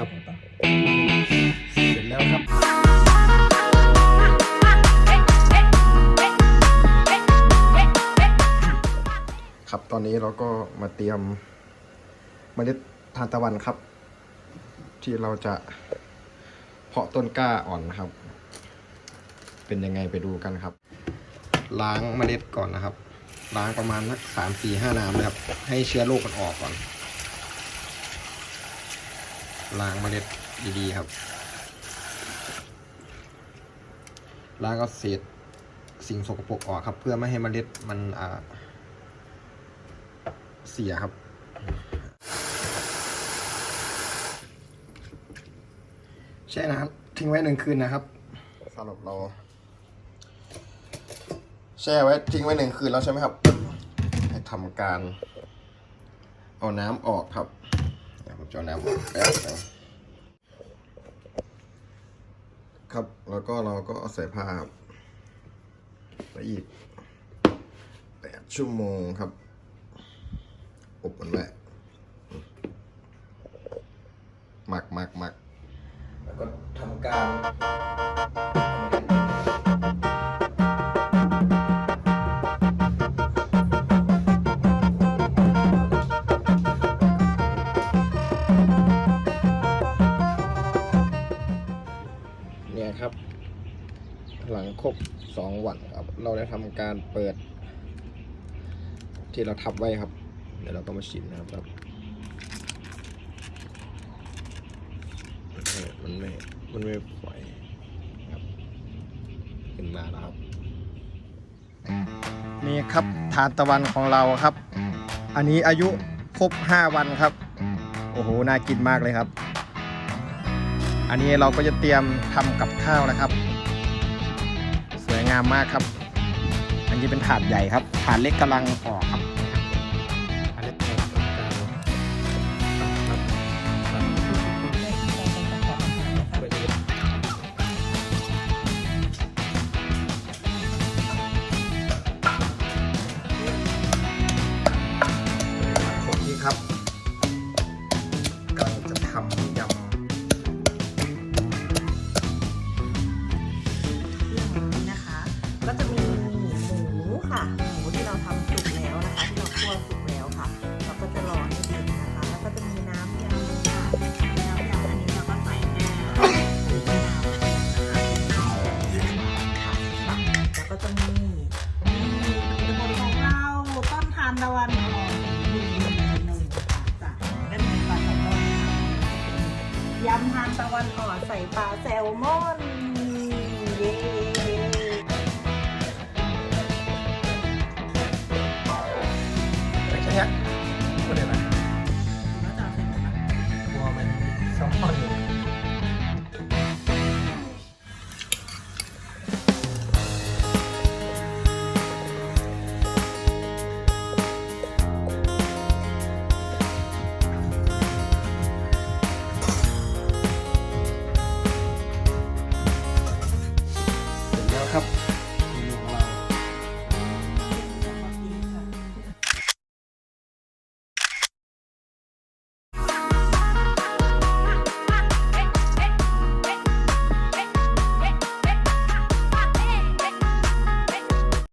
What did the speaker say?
ครับ เสร็จแล้วครับครับตอนนี้เราก็มาเตรียมเมล็ดทานตะวันครับ ที่เราจะเพาะต้นกล้าอ่อนนะครับ เป็นยังไงไปดูกันครับ ล้างเมล็ดก่อนนะครับ ล้างประมาณสักสามสี่ห้าน้ำนะครับ ให้เชื้อโรคมันออกก่อน ล้างเมล็ดดีๆครับ ล้างก็เศษสิ่งสกปรกออกครับ เพื่อไม่ให้เมล็ดมันอ่าเสียครับแช่น้ำทิ้งไว้หนึ่งคืนนะครับสำหรับเราแช่ไว้ทิ้งไว้หนึ่งคืนแล้วใช่ไหมครับ ให้ทำการเอาน้ำออกครับ ผมจะเอาน้ำออกแป๊บนึงครับแล้วก็เราก็ใส่ผ้าไปอีกแปดชั่วโมงครับ อบมันไว้ เนี่ยครับ หลังครบสองวันครับ เราได้ทำการเปิด ที่เราทับไว้ครับ เดี๋ยวเราก็มาชิมนะครับเออมันไม่ มันไม่ปล่อยครับขึ้นมาแล้วครับ นี่ครับทานตะวันของเราครับ อันนี้อายุครบ 5 วันครับ โอ้โห น่ากินมากเลยครับ อันนี้เราก็จะเตรียมทำกับข้าวนะครับ สวยงามมากครับ อันนี้เป็นถาดใหญ่ครับ ถาดเล็กกำลังออกครับ ต้นทานตะวันอ่อนหนึ่งหนึ่งหนึ่งค่ะจ้ะก็มีปลาแซลมอนค่ะยำทานตะวันอ่อนใส่ปลาแซลมอนเย้ไม่ใช่ฮะ